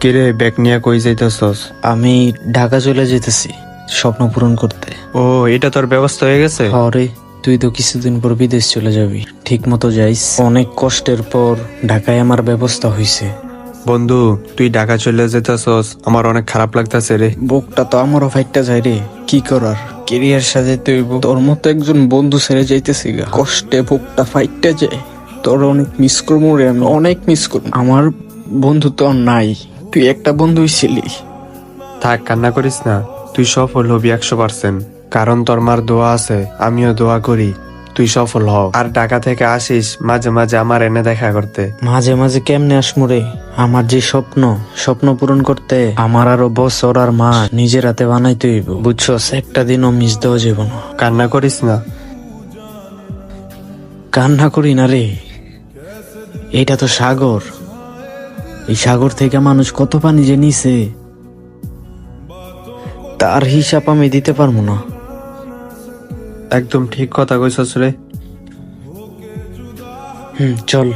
কিরে ব্যাগ নিয়ে কই যাইতেছস? আমি ঢাকা চলে যেতেছি স্বপ্ন পূরণ করতে। ও এটা তোর ব্যবস্থা হয়ে গেছে? হরে তুই তো কিছুদিন পর বিদেশ চলে যাবি। ঠিক মতো যাইস। অনেক কষ্টের পর ঢাকায় আমার ব্যবস্থা হয়েছে বন্ধু তুই ঢাকা চলে যেতেছস আমার অনেক খারাপ লাগতাছে রে। বুকটা তো আমারও ফাইটটা যায় রে কি করার? কেরিয়ার সাজাইতে হইব। তোর মতো একজন বন্ধু ছেড়ে যাইতেছি গা। কষ্টে বুকটা ফাইটটা যায়। তোর অনেক মিস করব রে আমি অনেক মিস করব। আমার বন্ধু তো আর নাই। তুই একটা বন্ধুই ছিলি। থাক কান্না করিস না। তুই সফল হবি একশো পার্সেন্ট। কারণ তোর মার দোয়া আছে আমিও দোয়া করি। তুই সফল হও আর ঢাকা থেকে আসিস মাঝে মাঝে আমার এনে দেখা করতে। মাঝে মাঝে কেমনে আসমু রে? আমার যে স্বপ্ন স্বপ্ন পূরণ করতে আমার আরও বছর আর মা নিজের হাতে বানাইতে হইব। বুঝছস একটা দিনও মিস দেওয়া যাব না। কান্না করিস না। কান্না করি না রে। এটা তো সাগর। এই সাগর থেকে মানুষ কত পানি যে নিছে? তার হিসাব আমি দিতে পারব না। একদম ঠিক কথা কইছস রে। হুম চল।